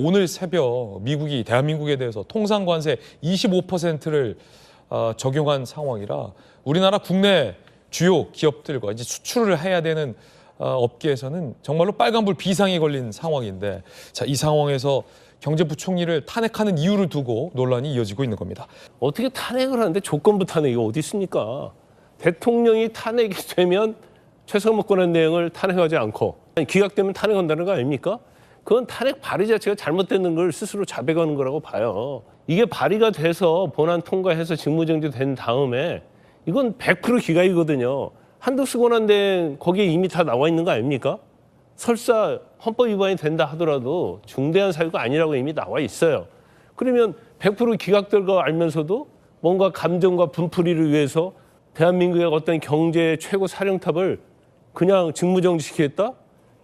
오늘 새벽 미국이 대한민국에 대해서 통상 관세 25%를 어, 적용한 상황이라 우리나라 국내 주요 기업들과 이제 수출을 해야 되는 어, 업계에서는 정말로 빨간불 비상이 걸린 상황인데 자, 이 상황에서 경제부총리를 탄핵하는 이유를 두고 논란이 이어지고 있는 겁니다. 어떻게 탄핵을 하는데 조건부 탄핵이 어디 있습니까? 대통령이 탄핵이 되면 최상목 권한 내용을 탄핵하지 않고 아니, 기각되면 탄핵한다는 거 아닙니까? 그건 탄핵 발의 자체가 잘못되는 걸 스스로 자백하는 거라고 봐요. 이게 발의가 돼서 본안 통과해서 직무정지 된 다음에 이건 100% 기각이거든요. 한덕수 권한대행 거기에 이미 다 나와 있는 거 아닙니까? 설사 헌법 위반이 된다 하더라도 중대한 사유가 아니라고 이미 나와 있어요. 그러면 100% 기각될 거 알면서도 뭔가 감정과 분풀이를 위해서 대한민국의 어떤 경제 최고 사령탑을 그냥 직무정지시키겠다?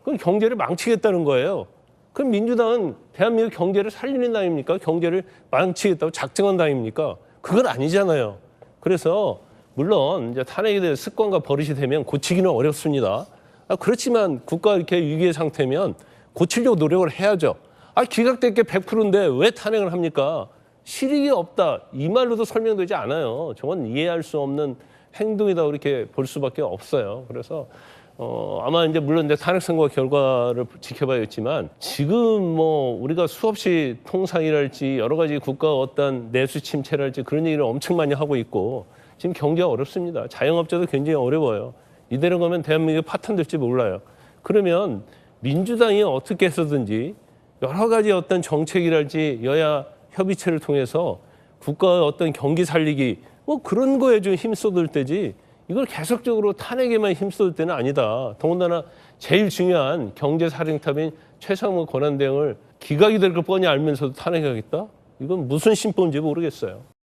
그건 경제를 망치겠다는 거예요. 그럼 민주당은 대한민국 경제를 살리는 당입니까? 경제를 망치겠다고 작정한 당입니까? 그건 아니잖아요. 그래서 물론 이제 탄핵에 대해 습관과 버릇이 되면 고치기는 어렵습니다. 아, 그렇지만 국가 이렇게 위기의 상태면 고치려고 노력을 해야죠. 아, 기각될 게 100%인데 왜 탄핵을 합니까? 실익이 없다. 이 말로도 설명되지 않아요. 저건 이해할 수 없는 행동이다. 그렇게 볼 수밖에 없어요. 그래서 어, 아마 이제 물론 이제 탄핵 선거 결과를 지켜봐야겠지만 지금 뭐 우리가 수없이 통상이랄지 여러 가지 국가 어떤 내수 침체랄지 그런 얘기를 엄청 많이 하고 있고 지금 경제가 어렵습니다. 자영업자도 굉장히 어려워요. 이대로 가면 대한민국이 파탄될지 몰라요. 그러면 민주당이 어떻게 해서든지 여러 가지 어떤 정책이랄지 여야 협의체를 통해서 국가의 어떤 경기 살리기 뭐 그런 거에 좀 힘쏟을 때지 이걸 계속적으로 탄핵에만 힘쏟을 때는 아니다. 더군다나 제일 중요한 경제 사령탑인 최상무 권한 대행을 기각이 될 걸 뻔히 알면서도 탄핵하겠다? 이건 무슨 심보인지 모르겠어요.